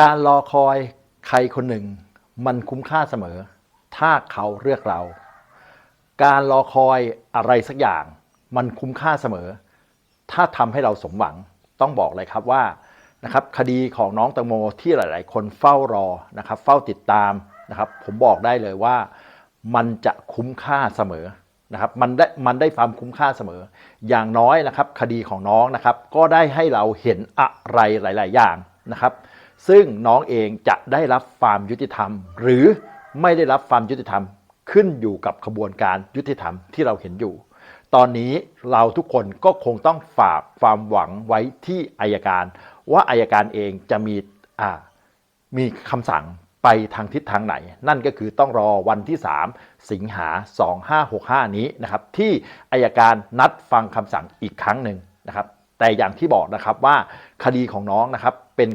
การรอคอยใครคนหนึ่ง มันคุ้มค่าเสมอ ถ้าเขาเลือกเรา การรอคอยอะไรสักอย่าง มันคุ้มค่าเสมอ ถ้าทำให้เราสมหวังต้องบอกเลยครับว่านะครับคดีของน้องแตงโมที่หลาย ๆ คนเฝ้ารอนะครับเฝ้าติดตามนะครับผมบอกได้เลยว่ามันจะคุ้มค่าเสมอนะครับมันได้มันได้ความคุ้มค่าเสมอ อย่างน้อยนะครับคดีของน้องนะครับก็ได้ให้เราเห็นอะไรหลาย ๆ อย่างนะครับ ซึ่งน้องเองจะได้รับความยุติธรรม หรือไม่ได้รับความยุติธรรมขึ้นอยู่กับขบวนการยุติธรรมที่เราเห็นอยู่ ตอนนี้เราทุกคนก็คงต้องฝากความหวังไว้ที่อายการ ว่าอายการเองจะมีมีคำสั่งไปทางทิศทางไหน นั่นก็คือต้องรอวันที่ 3 สิงหา 2565 นี้นะครับ ที่อายการนัดฟังคำสั่งอีกครั้งหนึ่งนะครับ แต่อย่างที่บอกนะครับว่าคดีของน้องนะครับเป็น